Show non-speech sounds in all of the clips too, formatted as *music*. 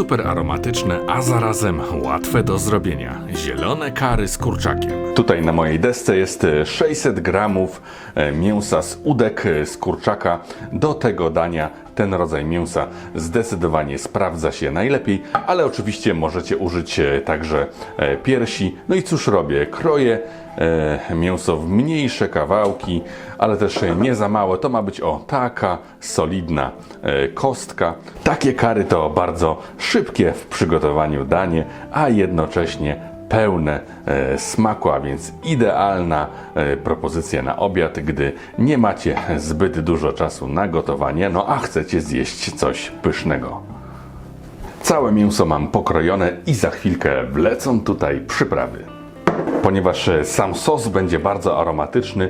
super aromatyczne, a zarazem łatwe do zrobienia. Zielone kary z kurczakiem. Tutaj na mojej desce jest e, 600 gramów e, mięsa z udek e, z kurczaka. Do tego dania ten rodzaj mięsa zdecydowanie sprawdza się najlepiej, ale oczywiście możecie użyć e, także e, piersi. No i cóż robię? Kroję e, mięso w mniejsze kawałki, ale też nie za małe. To ma być o taka solidna e, kostka. Takie kary to bardzo szybkie w przygotowaniu danie, a jednocześnie pełne e, smaku, a więc idealna e, propozycja na obiad, gdy nie macie zbyt dużo czasu na gotowanie, no a chcecie zjeść coś pysznego. Całe mięso mam pokrojone i za chwilkę wlecą tutaj przyprawy. Ponieważ e, sam sos będzie bardzo aromatyczny,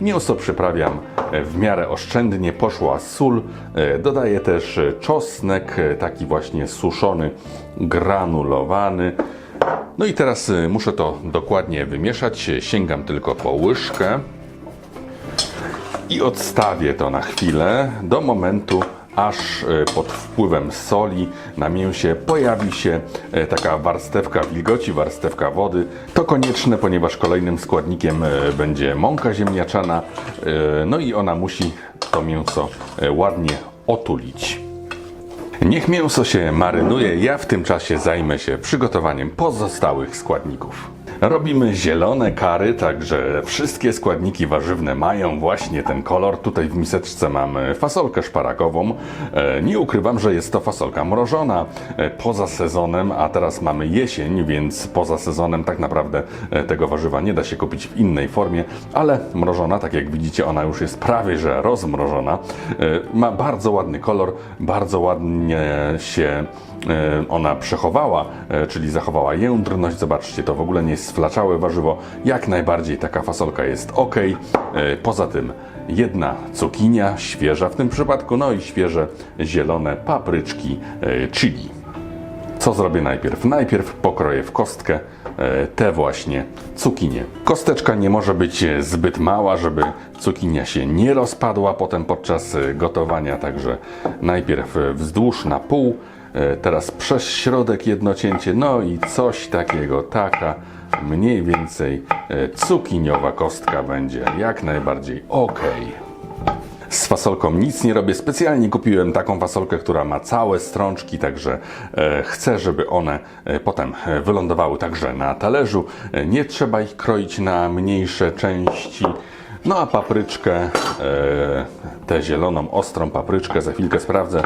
mięso przyprawiam e, w miarę oszczędnie, poszła sól, e, dodaję też czosnek, taki właśnie suszony, granulowany. No i teraz muszę to dokładnie wymieszać, sięgam tylko po łyżkę i odstawię to na chwilę do momentu, aż e, pod wpływem soli na mięsie pojawi się e, taka warstewka wilgoci, warstewka wody. To konieczne, ponieważ kolejnym składnikiem e, będzie mąka ziemniaczana, no i ona musi to mięso ładnie otulić. Niech mięso się marynuje, ja w tym czasie zajmę się przygotowaniem pozostałych składników. Robimy zielone kary, także wszystkie składniki warzywne mają właśnie ten kolor. Tutaj w miseczce mam e, fasolkę szparagową. E, Nie ukrywam, że jest to fasolka mrożona e, poza sezonem, a teraz mamy jesień, więc poza sezonem tak naprawdę e, tego warzywa nie da się kupić w innej formie, ale mrożona, tak jak widzicie, ona już jest prawie że rozmrożona. Ma bardzo ładny kolor, bardzo ładnie się ona przechowała, e, czyli zachowała jędrność. Zobaczcie, to w ogóle nie jest sflaczałe warzywo. Jak najbardziej taka fasolka jest ok. E, Poza tym jedna cukinia, świeża w tym przypadku, no i świeże zielone papryczki e, chili. Co zrobię najpierw? Najpierw pokroję w kostkę e, te właśnie cukinie. Kosteczka nie może być e, zbyt mała, żeby cukinia się nie rozpadła potem podczas e, gotowania, także najpierw e, wzdłuż na pół, e, teraz przez środek jedno cięcie, no i coś takiego, taka mniej więcej e, cukiniowa kostka będzie jak najbardziej ok. Z fasolką nic nie robię. Specjalnie kupiłem taką fasolkę, która ma całe strączki, także e, chcę, żeby one e, potem e, wylądowały także na talerzu. E, nie trzeba ich kroić na mniejsze części. No a papryczkę, e, tę zieloną, ostrą papryczkę, za chwilkę sprawdzę,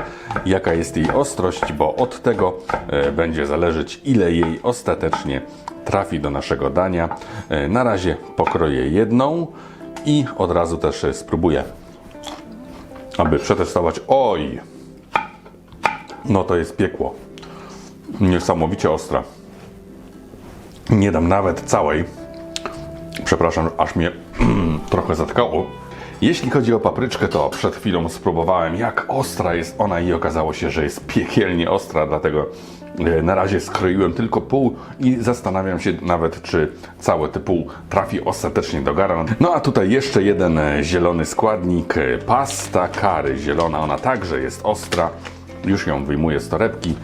jaka jest jej ostrość, bo od tego e, będzie zależeć, ile jej ostatecznie trafi do naszego dania. E, na razie pokroję jedną i od razu też spróbuję aby przetestować. Oj! No to jest piekło. Niesamowicie ostre. Nie dam nawet całej. Przepraszam, aż mnie *clears throat* trochę zatkało. Jeśli chodzi o papryczkę, to przed chwilą spróbowałem, jak ostra jest ona i okazało się, że jest piekielnie ostra, dlatego e, na razie skroiłem tylko pół i zastanawiam się nawet, czy całe te pół trafi ostatecznie do gara. No a tutaj jeszcze jeden e, zielony składnik, e, pasta kary zielona, ona także jest ostra. Już ją wyjmuję z torebki,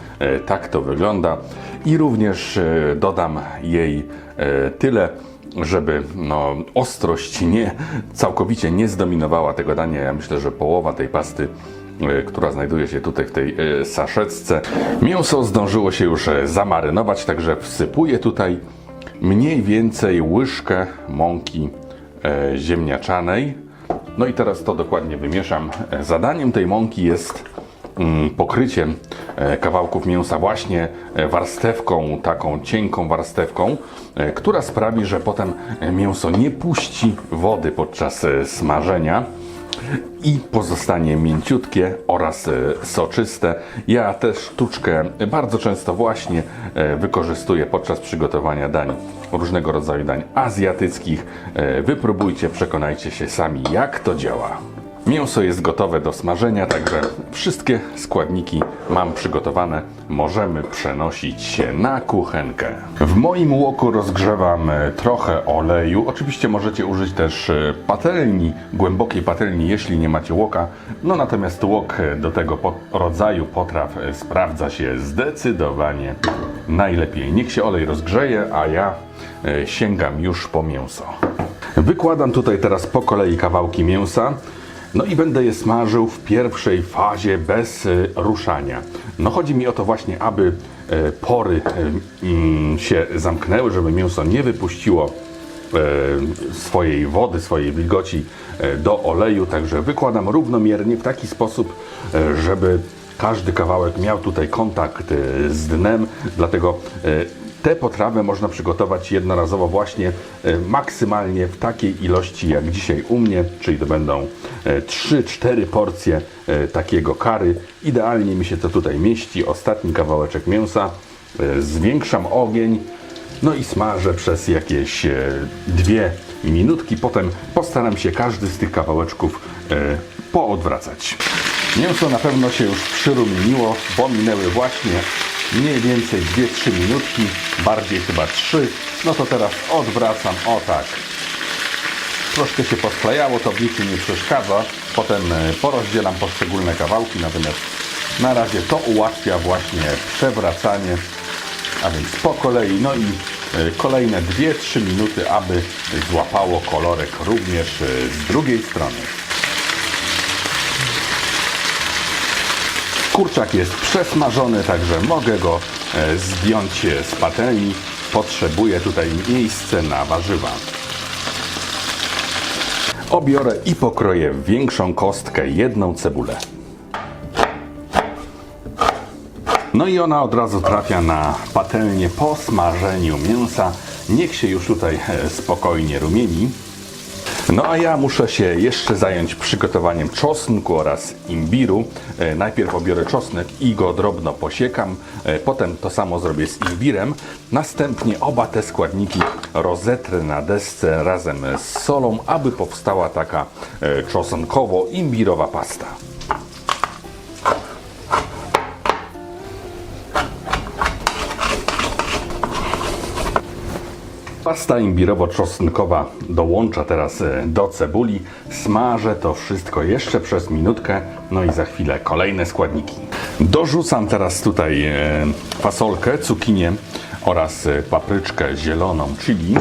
tak to wygląda. I również dodam jej tyle, żeby no, ostrość nie całkowicie nie zdominowała tego dania. Ja myślę, że połowa tej pasty e, która znajduje się tutaj w tej e, saszetce. Mięso zdążyło się już e, zamarynować, także wsypuję tutaj mniej więcej łyżkę mąki ziemniaczanej. No i teraz to dokładnie wymieszam. Zadaniem tej mąki jest pokryciem e, kawałków mięsa właśnie e, warstewką, taką cienką warstewką, e, która sprawi, że potem mięso nie puści wody podczas smażenia i pozostanie mięciutkie oraz soczyste. Ja tę sztuczkę bardzo często właśnie wykorzystuję podczas przygotowania dań, różnego rodzaju dań azjatyckich. Wypróbujcie, przekonajcie się sami jak to działa. Mięso jest gotowe do smażenia, także wszystkie składniki mam przygotowane. Możemy przenosić się na kuchenkę. W moim łoku rozgrzewam e, trochę oleju. Oczywiście możecie użyć też e, patelni, głębokiej patelni, jeśli nie macie łoka. No natomiast łok e, do tego rodzaju potraw sprawdza się zdecydowanie najlepiej. Niech się olej rozgrzeje, a ja sięgam już po mięso. Wykładam tutaj teraz po kolei kawałki mięsa. No i będę je smażył w pierwszej fazie bez e, ruszania. No chodzi mi o to właśnie, aby e, pory e, mm, się zamknęły, żeby mięso nie wypuściło swojej wody, swojej wilgoci do oleju. Także wykładam równomiernie w taki sposób, żeby każdy kawałek miał tutaj kontakt z dnem. Dlatego e, te potrawy można przygotować jednorazowo właśnie e, maksymalnie w takiej ilości jak dzisiaj u mnie, czyli to będą e, 3-4 porcje e, takiego kary. Idealnie mi się to tutaj mieści. Ostatni kawałeczek mięsa. E, Zwiększam ogień. No i smażę przez jakieś e, dwie minutki. Potem postaram się każdy z tych kawałeczków e, poodwracać. Mięso na pewno się już przyrumieniło, bo minęły właśnie mniej więcej 2-3 minutki, bardziej chyba 3. No to teraz odwracam, o tak. Troszkę się posklejało, to w niczym nie przeszkadza. Potem e, porozdzielam poszczególne kawałki, natomiast na razie to ułatwia właśnie przewracanie a więc po kolei, no i e, kolejne 2-3 minuty, aby złapało kolorek również e, z drugiej strony. Kurczak jest przesmażony, także mogę go e, zdjąć z patelni. Potrzebuję tutaj miejsce na warzywa. Obiorę i pokroję większą kostkę jedną cebulę. No i ona od razu trafia na patelnię po smażeniu mięsa. Niech się już tutaj e, spokojnie rumieni. No a ja muszę się jeszcze zająć przygotowaniem czosnku oraz imbiru. E, Najpierw obiorę czosnek i go drobno posiekam, e, potem to samo zrobię z imbirem. Następnie oba te składniki rozetrę na desce razem z solą, aby powstała taka e, czosnkowo-imbirowa pasta. Pasta imbirowo-czosnkowa dołącza teraz e, do cebuli. Smażę to wszystko jeszcze przez minutkę, no i za chwilę kolejne składniki. Dorzucam teraz tutaj e, fasolkę, cukinię oraz e, papryczkę zieloną chili.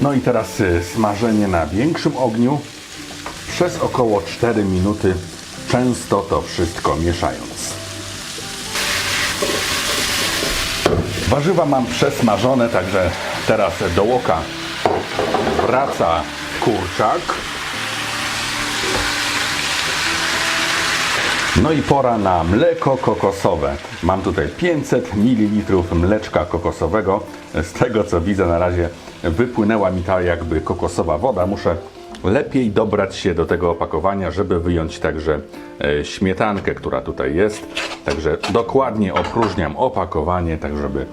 No i teraz smażenie na większym ogniu przez około 4 minuty, często to wszystko mieszając. Warzywa mam przesmażone, także teraz do łoka wraca kurczak. No i pora na mleko kokosowe. Mam tutaj 500 ml mleczka kokosowego. Z tego co widzę na razie wypłynęła mi ta jakby kokosowa woda. Muszę lepiej dobrać się do tego opakowania, żeby wyjąć także e, śmietankę, która tutaj jest. Także dokładnie opróżniam opakowanie, tak żeby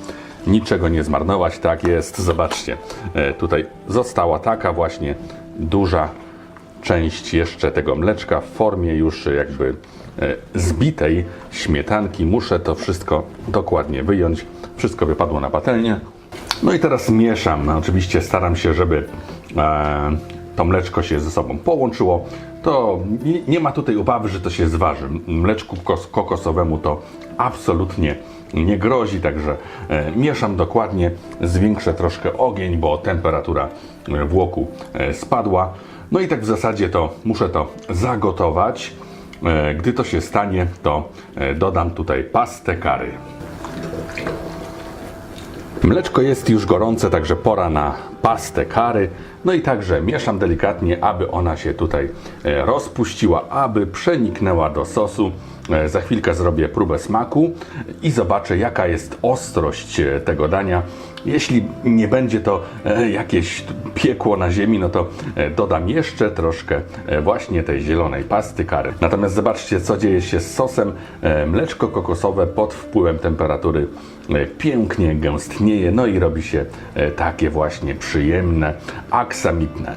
niczego nie zmarnować. Tak jest, zobaczcie, e, tutaj została taka właśnie duża część jeszcze tego mleczka w formie już jakby e, zbitej śmietanki. Muszę to wszystko dokładnie wyjąć. Wszystko wypadło na patelnię. No i teraz mieszam. No, oczywiście staram się, żeby to mleczko się ze sobą połączyło. To nie, nie ma tutaj obawy, że to się zważy. Mleczku kos- kokosowemu to absolutnie nie grozi, także e, mieszam dokładnie, zwiększę troszkę ogień, bo temperatura e, w łoku e, spadła. No i tak w zasadzie to muszę to zagotować. E, Gdy to się stanie, to e, dodam tutaj pastę kary. Mleczko jest już gorące, także pora na pastę kary. No i także mieszam delikatnie, aby ona się tutaj e, rozpuściła, aby przeniknęła do sosu. E, Za chwilkę zrobię próbę smaku i zobaczę, jaka jest ostrość e, tego dania. Jeśli nie będzie to jakieś piekło na ziemi, no to dodam jeszcze troszkę właśnie tej zielonej pasty kary. Natomiast zobaczcie, co dzieje się z sosem. Mleczko kokosowe pod wpływem temperatury pięknie gęstnieje, no i robi się e, takie właśnie przyjemne, aksamitne.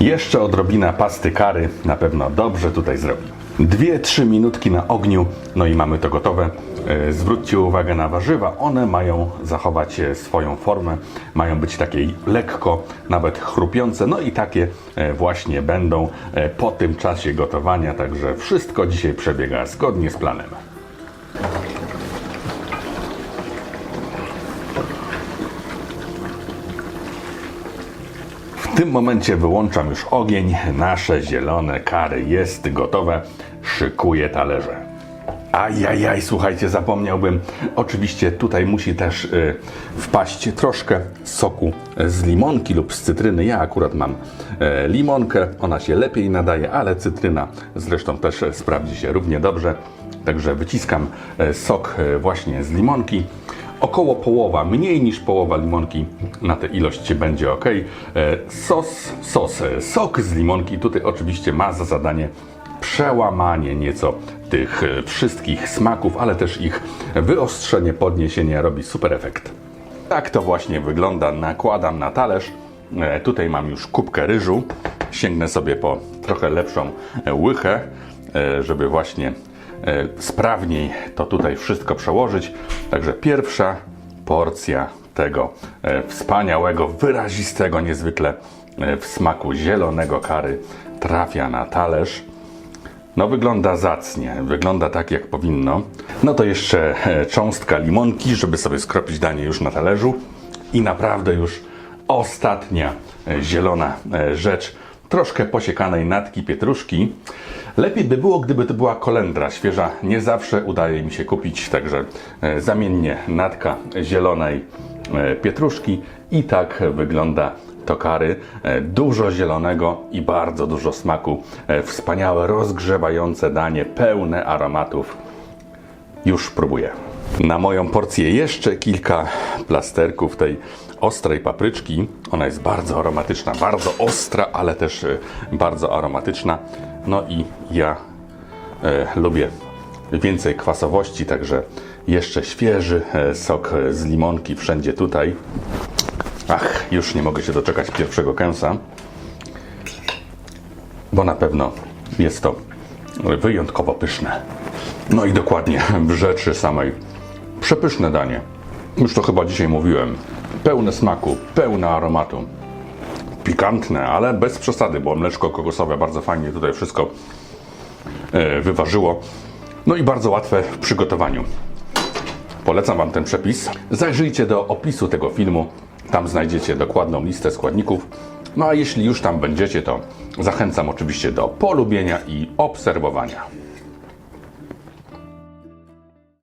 Jeszcze odrobina pasty kary na pewno dobrze tutaj zrobi. Dwie, trzy minutki na ogniu, no i mamy to gotowe. E, Zwróćcie uwagę na warzywa, one mają zachować e, swoją formę, mają być takie lekko, nawet chrupiące, no i takie e, właśnie będą e, po tym czasie gotowania, także wszystko dzisiaj przebiega zgodnie z planem. W tym momencie wyłączam już ogień. Nasze zielone kary jest gotowe. Szykuję talerze. Ajajaj, słuchajcie, zapomniałbym. Oczywiście tutaj musi też y, wpaść troszkę soku z limonki lub z cytryny. Ja akurat mam e, limonkę, ona się lepiej nadaje, ale cytryna zresztą też e, sprawdzi się równie dobrze. Także wyciskam e, sok e, właśnie z limonki. Około połowa, mniej niż połowa limonki na tę ilość będzie ok. E, Sos, sos, e, sok z limonki tutaj oczywiście ma za zadanie przełamanie nieco tych e, wszystkich smaków, ale też ich wyostrzenie, podniesienie robi super efekt. Tak to właśnie wygląda. Nakładam na talerz. Tutaj mam już kubkę ryżu. Sięgnę sobie po trochę lepszą łychę, żeby właśnie sprawniej to tutaj wszystko przełożyć. Także pierwsza porcja tego e, wspaniałego, wyrazistego niezwykle e, w smaku zielonego kary trafia na talerz. No wygląda zacnie, wygląda tak jak powinno. No to jeszcze e, cząstka limonki, żeby sobie skropić danie już na talerzu. I naprawdę już ostatnia e, zielona e, rzecz, troszkę posiekanej natki pietruszki. Lepiej by było, gdyby to była kolendra świeża. Nie zawsze udaje mi się kupić, także e, zamiennie natka zielonej e, pietruszki. I tak wygląda to kary. E, Dużo zielonego i bardzo dużo smaku. Wspaniałe, rozgrzewające danie, pełne aromatów. Już próbuję. Na moją porcję jeszcze kilka plasterków tej ostrej papryczki. Ona jest bardzo aromatyczna, bardzo ostra, ale też bardzo aromatyczna. No i ja e, lubię więcej kwasowości, także jeszcze świeży e, sok e, z limonki wszędzie tutaj. Ach, już nie mogę się doczekać pierwszego kęsa, bo na pewno jest to wyjątkowo pyszne. No i dokładnie w rzeczy samej przepyszne danie. Już to chyba dzisiaj mówiłem. Pełne smaku, pełne aromatu. Pikantne, ale bez przesady, bo mleczko kokosowe bardzo fajnie tutaj wszystko e, wyważyło. No i bardzo łatwe w przygotowaniu. Polecam Wam ten przepis. Zajrzyjcie do opisu tego filmu. Tam znajdziecie dokładną listę składników. No a jeśli już tam będziecie, to zachęcam oczywiście do polubienia i obserwowania.